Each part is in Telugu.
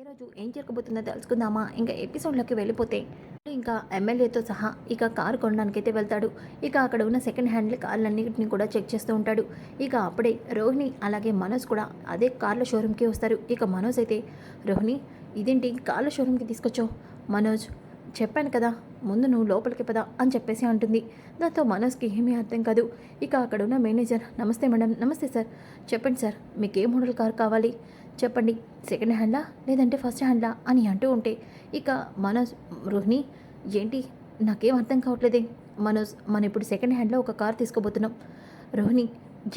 ఈరోజు ఏం జరగబోతుందో తెలుసుకుందామా? ఇంకా ఎపిసోడ్లోకి వెళ్ళిపోతే ఇంకా ఎమ్మెల్యేతో సహా ఇక కారు కొనడానికైతే వెళ్తాడు. ఇక అక్కడ ఉన్న సెకండ్ హ్యాండ్ కార్లన్నింటిని కూడా చెక్ చేస్తూ ఉంటాడు. ఇక అప్పుడే రోహిణి అలాగే మనోజ్ కూడా అదే కార్ల షోరూమ్కి వస్తారు. ఇక మనోజ్ అయితే రోహిణి ఇదేంటి కార్ల షోరూమ్కి తీసుకొచ్చావు? మనోజ్ చెప్పాను కదా ముందు నువ్వు లోపలికి పదా అని చెప్పేసి అంటుంది. దాంతో మనోజ్కి ఏమీ అర్థం కాదు. ఇక అక్కడ ఉన్న మేనేజర్ నమస్తే మేడం నమస్తే సార్ చెప్పండి సార్ మీకు ఏ మోడల్ కార్ కావాలి? చెప్పండి సెకండ్ హ్యాండ్లా లేదంటే ఫస్ట్ హ్యాండ్లా అని అంటూ ఉంటే ఇక మనోజ్ రోహిణి ఏంటి? నాకేం అర్థం కావట్లేదే. మనోజ్ మనం ఇప్పుడు సెకండ్ హ్యాండ్లో ఒక కార్ తీసుకోబోతున్నాం. రోహిణి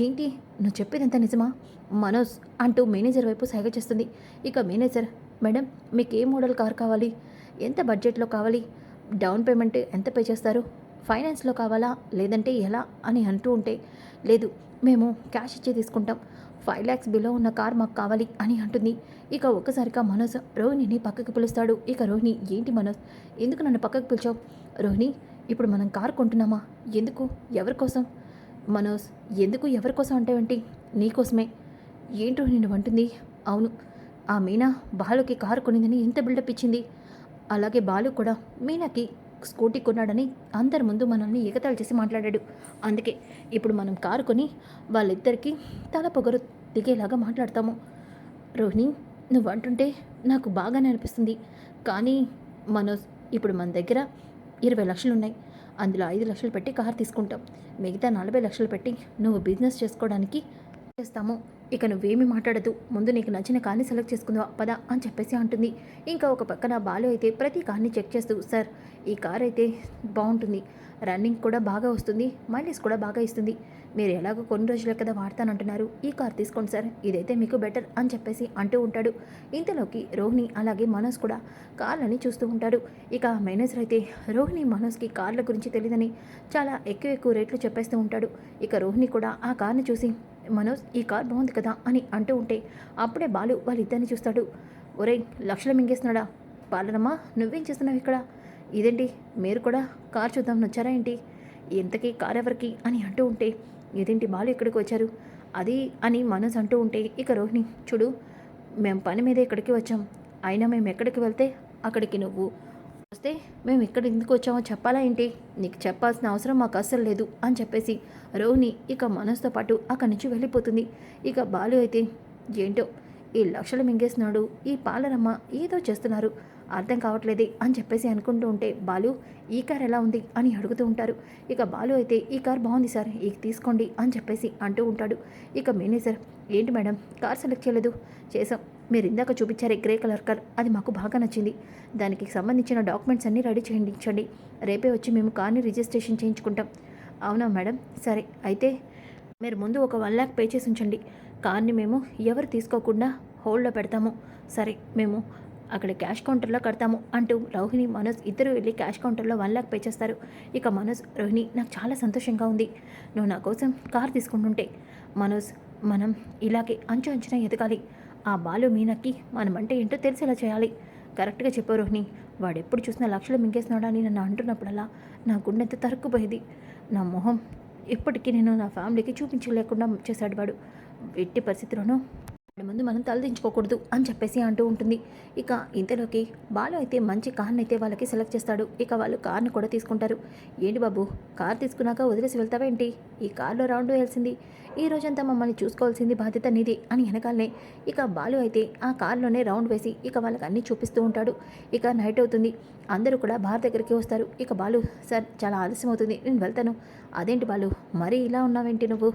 ఏంటి? నువ్వు చెప్పేదంతా నిజమా? మనోజ్ అంటూ మేనేజర్ వైపు సైగ చేస్తుంది. ఇక మేనేజర్ మేడం మీకు ఏ మోడల్ కార్ కావాలి? ఎంత బడ్జెట్లో కావాలి? డౌన్ పేమెంట్ ఎంత పే చేస్తారు? ఫైనాన్స్లో కావాలా? లేదంటే ఎలా? అని అంటూ ఉంటే లేదు మేము క్యాష్ ఇచ్చి తీసుకుంటాం. ఫైవ్ ల్యాక్స్ బిలో ఉన్న కార్ మాకు కావాలి అని అంటుంది. ఇక ఒక్కసారిగా మనోజ్ రోహిణిని పక్కకి పిలుస్తాడు. ఇక రోహిణి ఏంటి మనోజ్? ఎందుకు నన్ను పక్కకు పిలిచావు? రోహిణి ఇప్పుడు మనం కార్ కొంటున్నామా? ఎందుకు? ఎవరి కోసం? మనోజ్ ఎందుకు ఎవరి కోసం అంటావేంటి నీకోసమే ఏంటో నేను అంటుంది? అవును ఆ మీనా బాలుకి కారు కొనిందని ఎంత బిల్డప్ ఇచ్చింది? అలాగే బాలు కూడా మీనాకి స్కూటీ కొన్నాడని అందరి ముందు మనల్ని ఎగతాళి చేసి మాట్లాడాడు. అందుకే ఇప్పుడు మనం కారు కొని వాళ్ళిద్దరికీ తల పొగరు దిగేలాగా మాట్లాడతాము. రోహిణి నువ్వు అంటుంటే నాకు బాగానే అనిపిస్తుంది. కానీ మనోజ్ ఇప్పుడు మన దగ్గర ఇరవై లక్షలు ఉన్నాయి. అందులో ఐదు లక్షలు పెట్టి కారు తీసుకుంటాం. మిగతా నలభై లక్షలు పెట్టి నువ్వు బిజినెస్ చేసుకోవడానికి చేస్తాము. ఇక నువ్వేమి మాట్లాడదు. ముందు నీకు నచ్చిన కార్ని సెలెక్ట్ చేసుకుందాం. పదా అని చెప్పేసి అంటుంది. ఇంకా ఒక పక్కన బాలు అయితే ప్రతి కార్ని చెక్ చేస్తూ సార్ ఈ కార్ అయితే బాగుంటుంది. రన్నింగ్ కూడా బాగా వస్తుంది మైలేజ్ కూడా బాగా ఇస్తుంది. మీరు ఎలాగో కొన్ని రోజులే కదా వాడతానంటున్నారు ఈ కార్ తీసుకోండి సార్ ఇదైతే మీకు బెటర్ అని చెప్పేసి అంటూ ఉంటాడు. ఇంతలోకి రోహిణి అలాగే మనోజ్ కూడా కార్లని చూస్తూ ఉంటాడు ఇక మేనేజర్ అయితే రోహిణి మనోజ్కి కార్ల గురించి తెలియదని చాలా ఎక్కువ ఎక్కువ రేట్లు చెప్పేస్తూ ఉంటాడు. ఇక రోహిణి కూడా ఆ కార్ని చూసి మనోజ్ ఈ కార్ బాగుంది కదా అని అంటూ ఉంటే అప్పుడే బాలు వాళ్ళిద్దరిని చూస్తాడు. ఒరే లక్షలు మింగేస్తున్నాడా? పాలనమ్మా నువ్వేం చేస్తున్నావు ఇక్కడ? ఇదేంటి? మీరు కూడా కార్ చూద్దాం వచ్చారా ఏంటి? ఇంతకీ కార్ ఎవరికి? అని అంటూ ఉంటే ఇదేంటి బాలు ఇక్కడికి వచ్చారు? అది అని మనోజ్ అంటూ ఉంటే ఇక రోహిణి చూడు మేము పని మీద ఇక్కడికి వచ్చాం. అయినా మేము ఎక్కడికి వెళ్తే అక్కడికి నువ్వు వస్తే మేము ఇక్కడ ఎందుకు వచ్చామో చెప్పాలా ఏంటి? నీకు చెప్పాల్సిన అవసరం మాకు అస్సలు లేదు అని చెప్పేసి రోహిణి ఇక మనసుతో పాటు అక్కడి నుంచి వెళ్ళిపోతుంది. ఇక బాలు అయితే ఏంటో ఈ లక్షలు మింగేస్తున్నాడు ఈ పాలరమ్మ ఏదో చేస్తున్నారు. అర్థం కావట్లేదే అని చెప్పేసి అనుకుంటూ ఉంటే బాలు ఈ కార్ ఎలా ఉంది? అని అడుగుతూ ఉంటారు. ఇక బాలు అయితే ఈ కార్ బాగుంది సార్ ఇక తీసుకోండి అని చెప్పేసి అంటూ ఉంటాడు. ఇక మేనేజర్ ఏంటి మేడం కార్ సెలెక్ట్ చేయలేదు. చేసాం మీరు ఇందాక చూపించారే గ్రే కలర్ కార్ అది మాకు బాగా నచ్చింది. దానికి సంబంధించిన డాక్యుమెంట్స్ అన్నీ రెడీ చేయించండి. రేపే వచ్చి మేము కార్ని రిజిస్ట్రేషన్ చేయించుకుంటాం. అవునా మేడం? సరే. అయితే మీరు ముందు ఒక వన్ ల్యాక్ పే చేసి ఉంచండి. కార్ని మేము ఎవరు తీసుకోకుండా హోల్డ్లో పెడతాము సరే మేము అక్కడ క్యాష్ కౌంటర్లో కడతాము అంటూ రోహిణి మనోజ్ ఇద్దరు వెళ్ళి క్యాష్ కౌంటర్లో వన్ ల్యాక్ పే చేస్తారు. ఇక మనోజ్ రోహిణి నాకు చాలా సంతోషంగా ఉంది. నువ్వు నా కోసం కార్ తీసుకుంటుంటే మనోజ్ మనం ఇలాగే అంచు అంచున ఎదగాలి. ఆ బాలు మీనక్కి మనమంటే ఏంటో తెలిసేలా చేయాలి. కరెక్ట్గా చెప్పావు రోహిణి వాడు ఎప్పుడు చూసినా లక్షలు మింగేస్తున్నాడా అని నన్ను అంటున్నప్పుడల్లా నా గుండెంత తరుక్కుపోయేది. నా మొహం ఇప్పటికీ నేను నా ఫ్యామిలీకి చూపించలేకుండా చేశాడు వాడు. ఎట్టి పరిస్థితిలోనూ ముందు మనం తలదించుకోకూడదు అని చెప్పేసి అంటూ ఉంటుంది. ఇక ఇంతలోకి బాలు అయితే మంచి కార్ని అయితే వాళ్ళకి సెలెక్ట్ చేస్తాడు. ఇక వాళ్ళు కార్ని కూడా తీసుకుంటారు. ఏంటి బాబు కార్ తీసుకున్నాక వదిలేసి వెళ్తావేంటి ఈ కార్లో రౌండ్ వేయాల్సింది. ఈ రోజంతా మమ్మల్ని చూసుకోవాల్సింది బాధ్యత నీది అని వెనకాలనే ఇక బాలు అయితే ఆ కార్లోనే రౌండ్ వేసి ఇక వాళ్ళకి అన్నీ చూపిస్తూ ఉంటాడు. ఇక నైట్ అవుతుంది. అందరూ కూడా బార్ దగ్గరికి వస్తారు. ఇక బాలు సార్ చాలా ఆలస్యం అవుతుంది నేను వెళ్తాను. అదేంటి బాలు మరీ ఇలా ఉన్నావేంటి నువ్వు?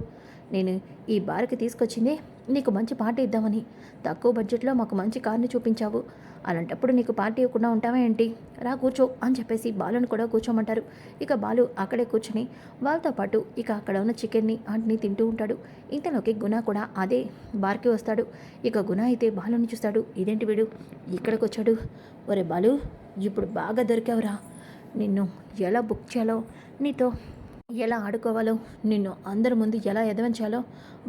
నేను ఈ బార్కి తీసుకొచ్చిందే నీకు మంచి పార్టీ ఇద్దామని. తక్కువ బడ్జెట్లో మాకు మంచి కార్ని చూపించావు. అలాంటప్పుడు నీకు పార్టీ ఇవ్వకుండా ఉంటావా ఏంటి? రా కూర్చో అని చెప్పేసి బాలుని కూడా కూర్చోమంటారు. ఇక బాలు అక్కడే కూర్చుని వాళ్ళతో పాటు ఇక అక్కడ ఉన్న చికెన్ని వాటిని తింటూ ఉంటాడు. ఇంతలోకి గుణ కూడా అదే బార్కి వస్తాడు. ఇక గుణ అయితే బాలుని చూస్తాడు. ఇదేంటి వీడు? ఇక్కడికి వచ్చాడు. ఒరే బాలు ఇప్పుడు బాగా దొరికావురా. నిన్ను ఎలా బుక్ చేయాలో నీతో ఎలా ఆడుకోవాలో నిన్ను అందరి ముందు ఎలా ఎదవించాలో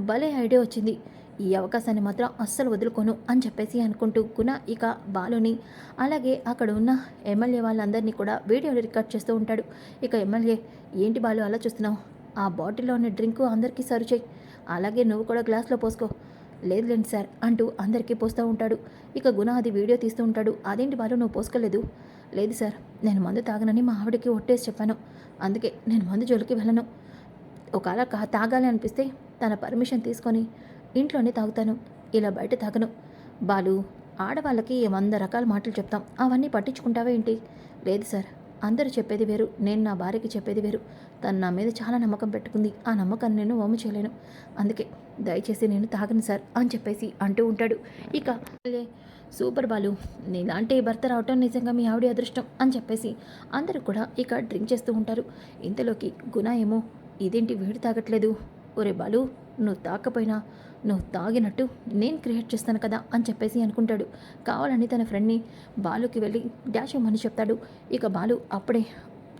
భలే ఐడియా వచ్చింది. ఈ అవకాశాన్ని మాత్రం అస్సలు వదులుకోను అని చెప్పేసి అనుకుంటూ గుణ ఇక బాలుని అలాగే అక్కడ ఉన్న ఎమ్మెల్యే వాళ్ళందరినీ కూడా వీడియోలు రికార్డ్ చేస్తూ ఉంటాడు. ఇక ఎమ్మెల్యే ఏంటి బాలు అలా చూస్తున్నావు? ఆ బాటిల్లో ఉన్న డ్రింకు అందరికీ సర్వ్ చేయి. అలాగే నువ్వు కూడా గ్లాస్లో పోసుకో. లేదులేండి సార్ అంటూ అందరికీ పోస్తూ ఉంటాడు. ఇక గుణ అది వీడియో తీస్తూ ఉంటాడు. అదేంటి బాలు నువ్వు పోసుకోలేదు? లేదు సార్ నేను మందు తాగనని మా ఆవిడకి ఒట్టేసి చెప్పాను. అందుకే నేను మందు జోలికి వెళ్ళను. ఒకవేళ కా తాగాలి అనిపిస్తే తన పర్మిషన్ తీసుకొని ఇంట్లోనే తాగుతాను. ఇలా బయట తాగను. బాలు ఆడవాళ్ళకి వంద రకాల మాటలు చెప్తాం. అవన్నీ పట్టించుకుంటావా ఏంటి? లేదు సార్ అందరూ చెప్పేది వేరు. నేను నా భార్యకి చెప్పేది వేరు. తను నా మీద చాలా నమ్మకం పెట్టుకుంది. ఆ నమ్మకాన్ని నేను వమ్ము చేయలేను. అందుకే దయచేసి నేను తాగను సార్ అని చెప్పేసి అంటూ ఉంటాడు. ఇక సూపర్ బాలు నీలాంటి భర్త రావటం నిజంగా మీ ఆవిడ అదృష్టం అని చెప్పేసి అందరూ కూడా ఇక డ్రింక్ చేస్తూ ఉంటారు. ఇంతలోకి గుణ ఏమో ఇదేంటి వేడి తాగట్లేదు? ఒరే బాలు నువ్వు తాకపోయినా నువ్వు తాగినట్టు నేను క్రియేట్ చేస్తాను కదా అని చెప్పేసి అనుకుంటాడు. కావాలని తన ఫ్రెండ్ని బాలుకి వెళ్ళి డాష్ ఇవ్వమని చెప్తాడు. ఇక బాలు అప్పుడే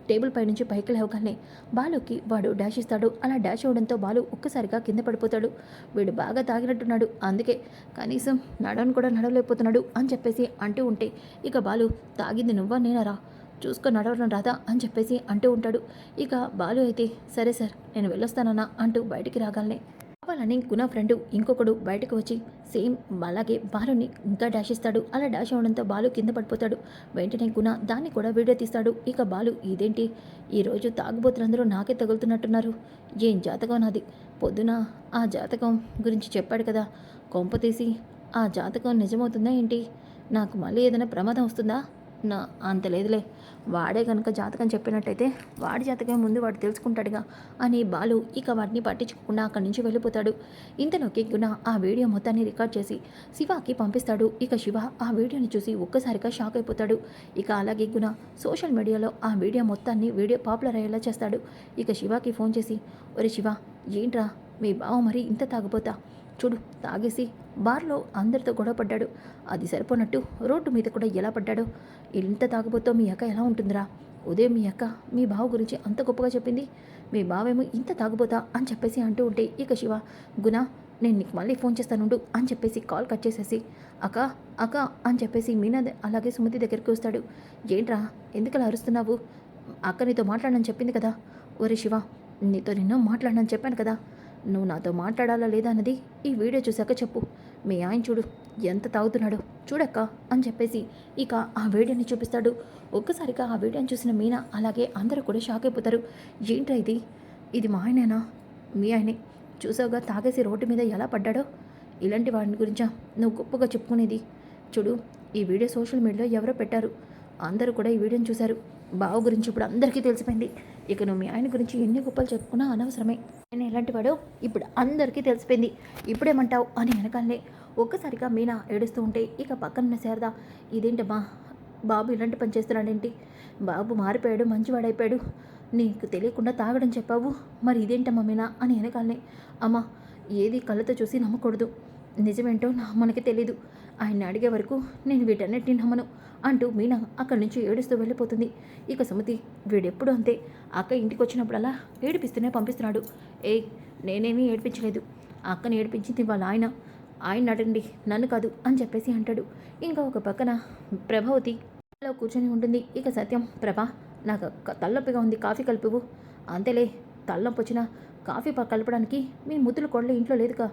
టేబుల్ పై నుంచి పైకి లేవగానే బాలుకి వాడు డాష్ ఇస్తాడు. అలా డాష్ ఇవ్వడంతో బాలు ఒక్కసారిగా కింద పడిపోతాడు. వీడు బాగా తాగినట్టున్నాడు. అందుకే కనీసం నడవను కూడా నడవలేకపోతున్నాడు అని చెప్పేసి అంటూ ఉంటే ఇక బాలు తాగింది నువ్వా నేనరా? చూసుకొని నడవడం రాదా? అని చెప్పేసి అంటూ ఉంటాడు. ఇక బాలు అయితే సరే సార్ నేను వెళ్ళొస్తానన్నా అంటూ బయటికి రాగాలనే కావాలని గుణ ఫ్రెండ్ ఇంకొకడు బయటకు వచ్చి సేమ్ అలాగే బాలుని ఇంకా డాష్ ఇస్తాడు. అలా డాష్ అవడంతో బాలు కింద పడిపోతాడు. వెంటనే గుణ దాన్ని కూడా వీడియో తీస్తాడు. ఇక బాలు ఇదేంటి? ఈరోజు తాగుబోతులందరూ నాకే తగులుతున్నట్టున్నారు. ఏం జాతకం నాది? పొద్దున ఆ జాతకం గురించి చెప్పాడు కదా. కొంప తీసి ఆ జాతకం నిజమవుతుందా ఏంటి? నాకు మళ్ళీ ఏదైనా ప్రమాదం వస్తుందా? నా అంత లేదులే. వాడే కనుక జాతకం చెప్పినట్టయితే వాడి జాతకం ముందు వాడు తెలుసుకుంటాడుగా అని బాలు ఇక వాటిని పట్టించుకోకుండా అక్కడి నుంచి వెళ్ళిపోతాడు. ఇంతలోకి గుణ ఆ వీడియో మొత్తాన్ని రికార్డ్ చేసి శివాకి పంపిస్తాడు. ఇక శివ ఆ వీడియోని చూసి ఒక్కసారిగా షాక్ అయిపోతాడు. ఇక అలాగే గుణ సోషల్ మీడియాలో ఆ వీడియో మొత్తాన్ని వీడియో పాపులర్ అయ్యేలా చేస్తాడు. ఇక శివాకి ఫోన్ చేసి ఒరే శివ ఏంట్రా? మీ బావ మరి ఇంత తాగిపోతా చూడు తాగేసి బార్లో అందరితో గొడవ పడ్డాడు. అది సరిపోనట్టు రోడ్డు మీద కూడా ఎలా పడ్డాడో? ఇంత తాగబోతో మీ అక్క ఎలా ఉంటుందిరా? ఉదయం మీ అక్క మీ బావ గురించి అంత గొప్పగా చెప్పింది. మీ బావేమో ఇంత తాగబోతా అని చెప్పేసి అంటూ ఉంటే ఇక శివ గుణ నేను నీకు మళ్ళీ ఫోన్ చేస్తానుండు అని చెప్పేసి కాల్ కట్ చేసేసి అక్క అక్క అని చెప్పేసి మీనా అలాగే సుమతి దగ్గరికి వస్తాడు. ఏంట్రా ఎందుకలా అరుస్తున్నావు? అక్క నీతో మాట్లాడనని చెప్పింది కదా. ఒరే శివ నీతో నిన్నో మాట్లాడనని చెప్పాను కదా. నువ్వు నాతో మాట్లాడాలా లేదా అన్నది ఈ వీడియో చూశాక చెప్పు. మీ ఆయన చూడు ఎంత తాగుతున్నాడో. చూడక్క అని చెప్పేసి ఇక ఆ వీడియోని చూపిస్తాడు. ఒక్కసారిగా ఆ వీడియోని చూసిన మీనా అలాగే అందరూ కూడా షాక్ అయిపోతారు. ఏంట్రా ఇది? ఇది మా ఆయనేనా? మీ ఆయనే. చూసావుగా తాగేసి రోడ్డు మీద ఎలా పడ్డాడో? ఇలాంటి వాడిని గురించా? నువ్వు గొప్పగా చెప్పుకునేది. చూడు ఈ వీడియో సోషల్ మీడియాలో ఎవరో పెట్టారు. అందరూ కూడా ఈ వీడియోని చూశారు. బావ గురించి ఇప్పుడు అందరికీ తెలిసిపోయింది. ఇక నువ్వు మీ ఆయన గురించి ఎన్ని గొప్పలు చెప్పుకున్నా అనవసరమే. నేను ఎలాంటి వాడో ఇప్పుడు అందరికీ తెలిసిపోయింది. ఇప్పుడేమంటావు అని వెనకాలనే ఒక్కసారిగా మీనా ఏడుస్తూ ఉంటే ఇక పక్కన శారద ఇదేంటమ్మా? బాబు ఇలాంటి పని చేస్తున్నాడేంటి? బాబు మారిపోయాడు మంచివాడైపోయాడు. నీకు తెలియకుండా తాగడం చెప్పావు. మరి ఇదేంటమ్మా మీనా? అని వెనకాలనే అమ్మా ఏది కళ్ళతో చూసి నమ్మకూడదు. నిజమేంటో నా మనకి తెలీదు. ఆయన్ని అడిగే వరకు నేను వీటన్నిటిని నమ్మను అంటూ మీనా అక్కడి నుంచి ఏడుస్తూ వెళ్ళిపోతుంది. ఇక సుమతి వీడెప్పుడు అంతే. అక్క ఇంటికి వచ్చినప్పుడల్లా ఏడిపిస్తూనే పంపిస్తున్నాడు. ఏ నేనేమీ ఏడిపించలేదు. అక్కని ఏడిపించింది వాళ్ళ ఆయన. ఆయన అడగండి నన్ను కాదు అని చెప్పేసి అంటాడు. ఇంకా ఒక పక్కన ప్రభావతి లో కూర్చొని ఉంటుంది. ఇక సత్యం ప్రభా నాకు తలనొప్పిగా ఉంది కాఫీ కలిపివు. అంతేలే తలనొప్పి వచ్చినా కాఫీ కలపడానికి మీ ముద్దుల కొడలు ఇంట్లో లేదుగా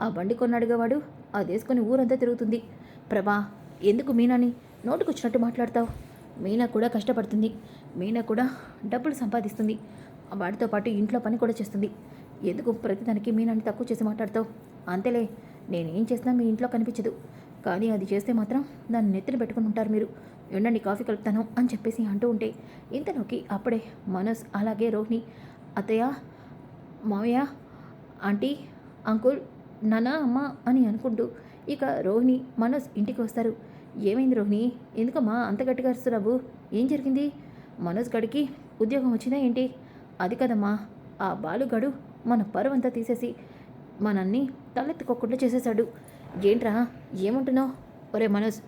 ఆ బండి కొన్నాడుగా వాడు. అది ఊరంతా తిరుగుతుంది. ప్రభా ఎందుకు మీనాని నోటుకొచ్చినట్టు మాట్లాడతావు? మీనా కూడా కష్టపడుతుంది. మీనా కూడా డబ్బులు సంపాదిస్తుంది. వాడితో పాటు ఇంట్లో పని కూడా చేస్తుంది. ఎందుకు ప్రతిదానికి మీనాన్ని తక్కువ చేసి మాట్లాడతావు? అంతేలే నేనేం చేసినా మీ ఇంట్లో కనిపించదు. కానీ అది చేస్తే మాత్రం దాన్ని నెత్తిన పెట్టుకుని ఉంటారు మీరు. ఎండండి కాఫీ కలుపుతాను అని చెప్పేసి అంటూ ఉంటే ఇంతలోకి అప్పుడే మనోజ్ అలాగే రోహిణి అత్తయ్య మావయ్య ఆంటీ అంకుల్ నానా అమ్మ అని అనుకుంటూ ఇక రోహిణి మనోజ్ ఇంటికి వస్తారు. ఏమైంది రోహిణి? ఎందుకమ్మా అంత గట్టిగా అరుస్తున్నావు? ఏం జరిగింది? మనోజ్ గడికి ఉద్యోగం వచ్చిందా ఏంటి? అది కదమ్మా. ఆ బాలుగడు మన పరువంతా తీసేసి మనల్ని తలెత్తుకోకుండా చేసేశాడు. ఏంట్రా? ఏమంటున్నావు? ఒరే మనోజ్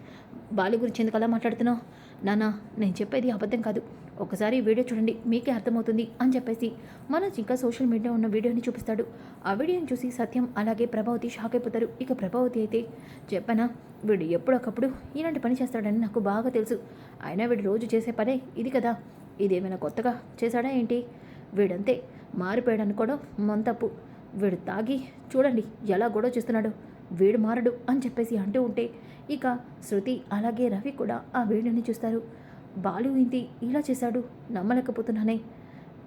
బాలు గురించి ఎందుకు అలా మాట్లాడుతున్నావు? నానా నేను చెప్పేది అబద్ధం కాదు. ఒకసారి ఈ వీడియో చూడండి మీకే అర్థమవుతుంది అని చెప్పేసి మనోజ్ ఇంకా సోషల్ మీడియా ఉన్న వీడియోని చూపిస్తాడు. ఆ వీడియోని చూసి సత్యం అలాగే ప్రభావతి షాక్ అయిపోతారు. ఇక ప్రభావతి అయితే చెప్పనా వీడు ఎప్పుడొకప్పుడు ఇలాంటి పని చేస్తాడని నాకు బాగా తెలుసు. అయినా వీడు రోజు చేసే పనే ఇది కదా. ఇదేమైనా కొత్తగా చేశాడా ఏంటి? వీడంతే మారిపోయాడు అనుకోవడం మన తప్పు. వీడు తాగి చూడండి ఎలా గొడవ చేస్తున్నాడు. వీడు మారడు అని చెప్పేసి అంటూ ఉంటే ఇక శృతి అలాగే రవి కూడా ఆ వీడియోని చూస్తారు. బాలు ఏంటి ఇలా చేశాడు? నమ్మలేకపోతున్నానే.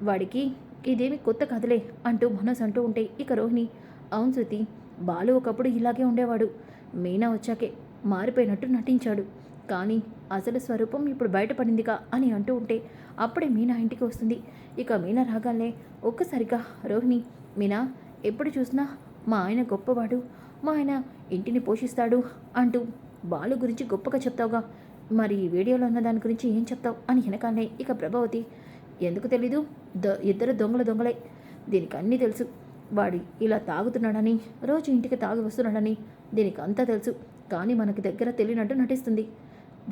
వాడికి ఇదేమి కొత్త కథలే అంటూ మనసు అంటూ ఉంటే ఇక రోహిణి అవును శృతి బాలు ఒకప్పుడు ఇలాగే ఉండేవాడు. మీనా వచ్చాకే మారిపోయినట్టు నటించాడు. కానీ అసలు స్వరూపం ఇప్పుడు బయటపడిందిగా అని అంటూ ఉంటే అప్పుడే మీనా ఇంటికి వస్తుంది. ఇక మీనా రాగానే ఒక్కసారిగా రోహిణి మీనా ఎప్పుడు చూసినా మా ఆయన గొప్పవాడు. మా ఆయన ఇంటిని పోషిస్తాడు అంటూ బాలు గురించి గొప్పగా చెప్తావుగా. మరి ఈ వీడియోలో ఉన్న దాని గురించి ఏం చెప్తావు అని వెనకాలనే ఇక ప్రభావతి ఎందుకు తెలీదు? ద ఇద్దరు దొంగల దొంగలే. దీనికి అన్నీ తెలుసు. వాడి ఇలా తాగుతున్నాడని రోజు ఇంటికి తాగి వస్తున్నాడని దీనికి అంతా తెలుసు. కానీ మనకి దగ్గర తెలియనట్టు నటిస్తుంది.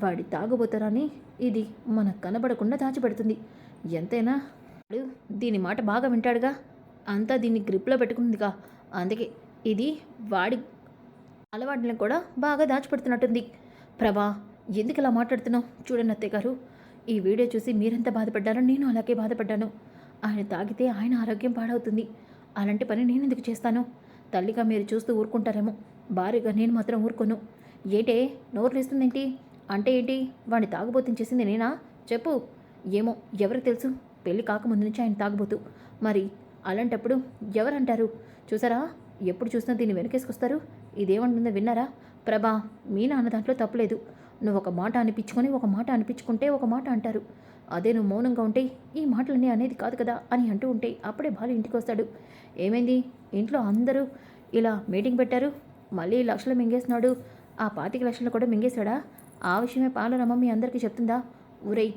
వాడి తాగుబోతారని ఇది మనకు కనబడకుండా దాచిపెడుతుంది. ఎంతైనా వాడు దీని మాట బాగా వింటాడుగా. అంతా దీన్ని గ్రిప్లో పెట్టుకుందిగా. అందుకే ఇది వాడి అలవాట్లను కూడా బాగా దాచిపెడుతున్నట్టుంది. ప్రభా ఎందుకు ఇలా మాట్లాడుతున్నావు? చూడండి అత్తయ్య గారు. ఈ వీడియో చూసి మీరెంత బాధపడ్డారో నేను అలాగే బాధపడ్డాను. ఆయన తాగితే ఆయన ఆరోగ్యం పాడవుతుంది. అలాంటి పని నేను ఎందుకు చేస్తాను? తల్లిగా మీరు చూస్తూ ఊరుకుంటారేమో. భార్యగా నేను మాత్రం ఊరుకోను. ఏంటే? నోరు లేస్తుందేంటి? అంటే ఏంటి? వాడిని తాగుబోతుని చేసింది నేనా? చెప్పు. ఏమో ఎవరికి తెలుసు? పెళ్ళి కాకముందు నుంచి ఆయన తాగుబోతు. మరి అలాంటప్పుడు ఎవరంటారు? చూసారా? ఎప్పుడు చూసినా దీన్ని వెనకేసుకొస్తారు? ఇదేమంటుందో విన్నారా? ప్రభా మీ నాన్న దాంట్లో తప్పులేదు. నువ్వు ఒక మాట అనిపించుకొని ఒక మాట అనిపించుకుంటే ఒక మాట అంటారు. అదే నువ్వు మౌనంగా ఉంటే ఈ మాటలన్నీ అనేది కాదు కదా అని అంటూ ఉంటే అప్పుడే బాలు ఇంటికి వస్తాడు. ఏమైంది? ఇంట్లో అందరూ ఇలా మీటింగ్ పెట్టారు. మళ్ళీ లక్షలు మింగేస్తున్నాడు. ఆ పాతిక లక్షలు కూడా మింగేశాడా? ఆ విషయమే పాలరమ్మ మీ అందరికీ చెప్తుందా? ఊరై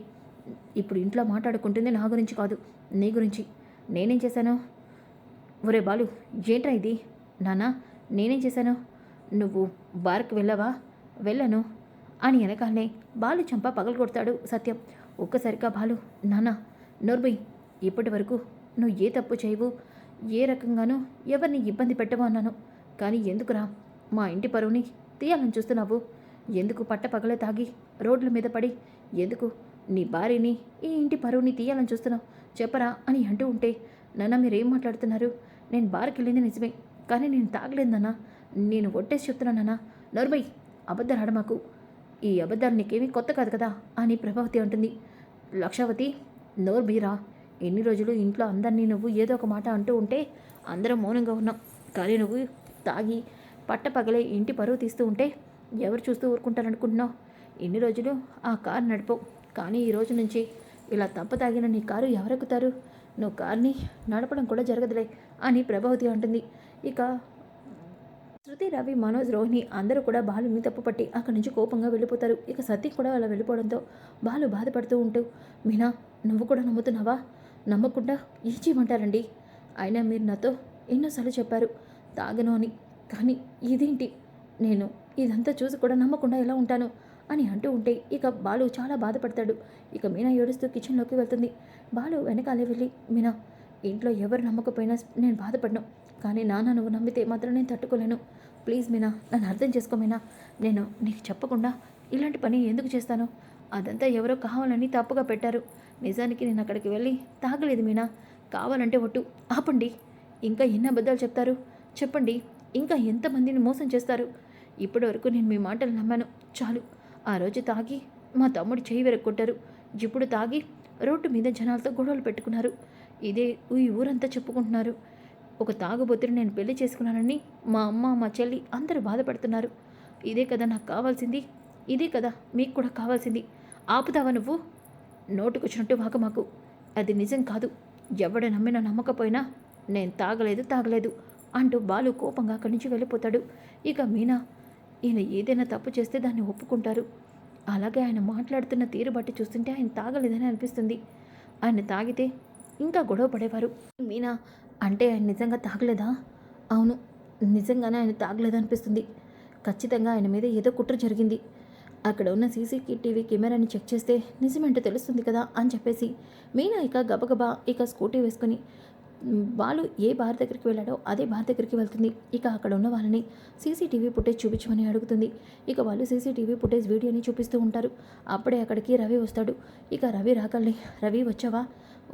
ఇప్పుడు ఇంట్లో మాట్లాడుకుంటుంది నా గురించి కాదు నీ గురించి. నేనేం చేశాను? ఒరే బాలు ఏంట్రా ఇది? నానా నేనేం చేశాను? నువ్వు బార్కి వెళ్ళావా? వెళ్ళను. అని వెనకాలనే బాలు చంప పగలు కొడతాడు సత్యం. ఒక్కసారిగా బాలు నాన్న నోర్బై ఇప్పటి వరకు నువ్వు ఏ తప్పు చేయవు. ఏ రకంగానూ ఎవరిని ఇబ్బంది పెట్టవు అన్నాను. కానీ ఎందుకురా మా ఇంటి పరువుని తీయాలని చూస్తున్నావు? ఎందుకు పట్ట పగలే తాగి రోడ్ల మీద పడి? ఎందుకు నీ భార్యని ఈ ఇంటి పరువుని తీయాలని చూస్తున్నావు? చెప్పరా అని అంటూ ఉంటే నాన్న మీరేం మాట్లాడుతున్నారు? నేను బార్కి వెళ్ళింది నిజమే. కానీ నేను తాగలేదన్నా నేను ఒట్టేసి చెప్తున్నానన్నా నోర్బై అబద్ధాలు మాకు. ఈ అబద్ధాలు నీకేమీ కొత్త కాదు కదా? అని ప్రభావతి అంటుంది. లక్షావతి నోర్బీరా ఎన్ని రోజులు ఇంట్లో అందరినీ నువ్వు ఏదో ఒక మాట అంటూ ఉంటే అందరం మౌనంగా ఉన్నాం. కానీ నువ్వు తాగి పట్టపగలే ఇంటి పరువు తీస్తూ ఉంటే ఎవరు చూస్తూ ఊరుకుంటారనుకుంటున్నావు? ఎన్ని రోజులు ఆ కారు నడిపవు? కానీ ఈ రోజు నుంచి ఇలా తప్ప తాగిన నీ కారు ఎవరెక్కుతారు? నువ్వు కార్ని నడపడం కూడా జరగదులే అని ప్రభావతి అంటుంది. ఇక శృతి రవి మనోజ్ రోహిణి అందరూ కూడా బాలుని తప్పుపట్టి అక్కడి నుంచి కోపంగా వెళ్ళిపోతారు. ఇక సతీ కూడా అలా వెళ్ళిపోవడంతో బాలు బాధపడుతూ ఉంటూ మీనా నువ్వు కూడా నమ్ముతున్నావా? నమ్మకుండా ఏం చేయమంటారండి? అయినా మీరు నాతో ఎన్నోసార్లు చెప్పారు తాగను అని. కానీ ఇదేంటి? నేను ఇదంతా చూసి కూడా నమ్మకుండా ఎలా ఉంటాను? అని అంటూ ఉంటే ఇక బాలు చాలా బాధపడతాడు. ఇక మీనా ఏడుస్తూ కిచెన్లోకి వెళ్తుంది. బాలు వెనకాలే వెళ్ళి మీనా ఇంట్లో ఎవరు నమ్మకపోయినా నేను బాధపడను. కానీ నాన్న నువ్వు నమ్మితే మాత్రం నేను తట్టుకోలేను. ప్లీజ్ మీనా నన్ను అర్థం చేసుకో మీనా. నేను నీకు చెప్పకుండా ఇలాంటి పని ఎందుకు చేస్తాను? అదంతా ఎవరో కావాలని తప్పుగా పెట్టారు. నిజానికి నేను అక్కడికి వెళ్ళి తాగలేదు మీనా. కావాలంటే ఒట్టు ఆపండి. ఇంకా ఎన్ని అబద్ధాలు చెప్తారు? చెప్పండి. ఇంకా ఎంతమందిని మోసం చేస్తారు? ఇప్పటి వరకు నేను మీ మాటలు నమ్మాను. చాలు. ఆ రోజు తాగి మా తమ్ముడు చేయి వెరక్కొట్టారు ఇప్పుడు తాగి రోడ్డు మీద జనాలతో గొడవలు పెట్టుకున్నారు. ఇదే ఈ ఊరంతా చెప్పుకుంటున్నారు. ఒక తాగుబోతుని నేను పెళ్ళి చేసుకున్నానని మా అమ్మ మా చెల్లి అందరూ బాధపడుతున్నారు. ఇదే కదా నాకు కావాల్సింది. ఇదే కదా మీకు కూడా కావాల్సింది. ఆపుతావా నువ్వు? నోటుకొచ్చినట్టు వాక మాకు. అది నిజం కాదు. ఎవడ నమ్మినా నమ్మకపోయినా నేను తాగలేదు తాగలేదు అంటూ బాలు కోపంగా అక్కడి నుంచి వెళ్ళిపోతాడు. ఇక మీనా ఈయన ఏదైనా తప్పు చేస్తే దాన్ని ఒప్పుకుంటారు. అలాగే ఆయన మాట్లాడుతున్న తీరు బట్టి చూస్తుంటే ఆయన తాగలేదని అనిపిస్తుంది. ఆయన తాగితే ఇంకా గొడవ పడేవారు. మీనా అంటే ఆయన నిజంగా తాగలేదా? అవును నిజంగానే ఆయన తాగలేదనిపిస్తుంది. ఖచ్చితంగా ఆయన మీద ఏదో కుట్ర జరిగింది. అక్కడ ఉన్న సీసీ టీవీ కెమెరాని చెక్ చేస్తే నిజమేంటో తెలుస్తుంది కదా అని చెప్పేసి మీనా ఇక గబగబా ఇక స్కూటీ వేసుకొని వాళ్ళు ఏ బార్ దగ్గరికి వెళ్ళాడో అదే బార్ దగ్గరికి వెళ్తుంది. ఇక అక్కడ ఉన్న వాళ్ళని సీసీటీవీ ఫుటేజ్ చూపించమని అడుగుతుంది. ఇక వాళ్ళు సీసీటీవీ ఫుటేజ్ వీడియోని చూపిస్తూ ఉంటారు. అప్పుడే అక్కడికి రవి వస్తాడు. ఇక రవి రాకల్ని రవి వచ్చావా?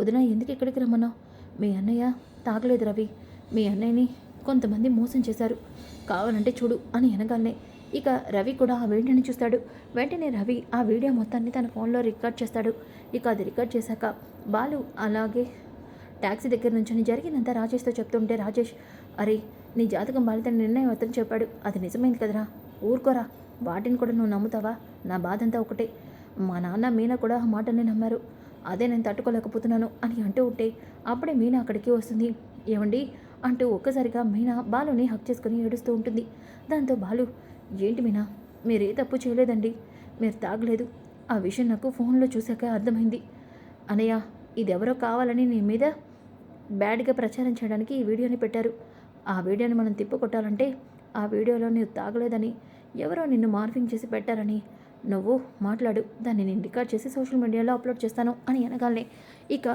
వదిన ఎందుకు ఇక్కడికి రమ్మన్నావు? మీ అన్నయ్య తాగలేదు రవి. మీ అన్నయ్యని కొంతమంది మోసం చేశారు. కావాలంటే చూడు అని అనగానే ఇక రవి కూడా ఆ వీడియోని చూస్తాడు. వెంటనే రవి ఆ వీడియో మొత్తాన్ని తన ఫోన్లో రికార్డ్ చేస్తాడు. ఇక అది రికార్డ్ చేశాక బాలు అలాగే ట్యాక్సీ దగ్గర నుంచి జరిగినంత రాజేష్తో చెప్తుంటే రాజేష్ అరే నీ జాతకం బాలితని నిర్ణయం అతను చెప్పాడు. అది నిజమైంది కదరా? ఊరుకోరా. వాటిని కూడా నువ్వు నమ్ముతావా? నా బాధంతా ఒకటే. మా నాన్న మీనా కూడా ఆ మాటని నమ్మారు. అదే నేను తట్టుకోలేకపోతున్నాను అని అంటూ ఉంటే అప్పుడే మీనా అక్కడికి వస్తుంది. ఏమండి? అంటూ ఒక్కసారిగా మీనా బాలుని హక్ చేసుకుని ఏడుస్తూ ఉంటుంది. దాంతో బాలు ఏంటి మీనా? మీరు ఏ తప్పు చేయలేదండి. మీరు తాగలేదు. ఆ విషయం నాకు ఫోన్లో చూశాక అర్థమైంది. అనయ్య ఇదెవరో కావాలని నీ మీద బ్యాడ్గా ప్రచారం చేయడానికి ఈ వీడియోని పెట్టారు. ఆ వీడియోని మనం తిప్పుకొట్టాలంటే ఆ వీడియోలో నువ్వు తాగలేదని ఎవరో నిన్ను మార్ఫింగ్ చేసి పెట్టారని నువ్వు మాట్లాడు దాన్ని నేను రికార్డ్ చేసి సోషల్ మీడియాలో అప్లోడ్ చేస్తాను అని అనగానే ఇక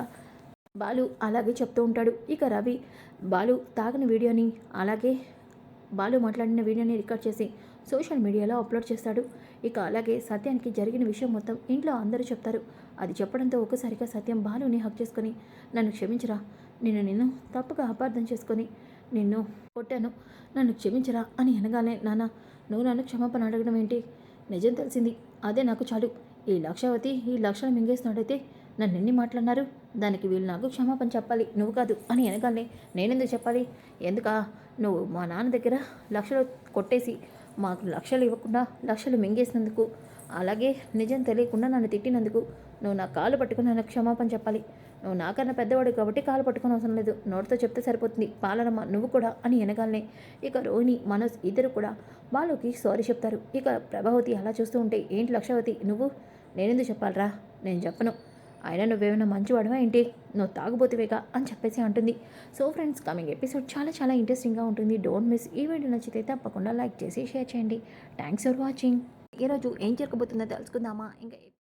బాలు అలాగే చెప్తూ ఉంటాడు. ఇక రవి బాలు తాగిన వీడియోని అలాగే బాలు మాట్లాడిన వీడియోని రికార్డ్ చేసి సోషల్ మీడియాలో అప్లోడ్ చేస్తాడు. ఇక అలాగే సత్యానికి జరిగిన విషయం మొత్తం ఇంట్లో అందరూ చెప్తారు. అది చెప్పడంతో ఒకసారిగా సత్యం బాలుని హక్ చేసుకొని నన్ను క్షమించరా నేను నిన్ను తప్పుగా అపార్థం చేసుకొని నిన్ను కొట్టాను నన్ను క్షమించరా అని అనగానే నాన్న నువ్వు నన్ను క్షమాపణ అడగడం ఏంటి? నిజం తెలిసింది. అదే నాకు చాలు. ఈ లక్షవతి ఈ లక్షలు మింగేసినాడైతే నన్ను ఎన్ని మాట్లాడినారు దానికి వీళ్ళు నాకు క్షమాపణ చెప్పాలి. నువ్వు కాదు అని అనగానే నేనెందుకు చెప్పాలి? ఎందుకా? నువ్వు మా నాన్న దగ్గర లక్షలు కొట్టేసి మాకు లక్షలు ఇవ్వకుండా లక్షలు మింగేసినందుకు అలాగే నిజం తెలియకుండా నన్ను తిట్టినందుకు నువ్వు నా కాలు పట్టుకుని నన్ను క్షమాపణ చెప్పాలి. నువ్వు నాకన్నా పెద్దవాడు కాబట్టి కాలు పట్టుకుని అవసరం లేదు. నోటితో చెప్తే సరిపోతుంది. పాలనమ్మ నువ్వు కూడా అని అనగానే ఇక రోహిణి మనోజ్ ఇద్దరు కూడా బాలుకి సారీ చెప్తారు. ఇక ప్రభావతి అలా చూస్తూ ఉంటే ఏంటి లక్షవతి నువ్వు? నేనెందుకు చెప్పాలరా? నేను చెప్పను. అయినా నువ్వేమైనా మంచివాడవా ఏంటి? నువ్వు తాగుబోతువేగా అని చెప్పేసి అంటుంది. సో ఫ్రెండ్స్ కమింగ్ ఎపిసోడ్ చాలా చాలా ఇంట్రెస్టింగ్గా ఉంటుంది. డోంట్ మిస్ ఈ వీడియో నచ్చితే తప్పకుండా లైక్ చేసి షేర్ చేయండి. Thanks for watching. ఈరోజు ఏం జరగబోతుందో తెలుసుకుందామా? ఇంకా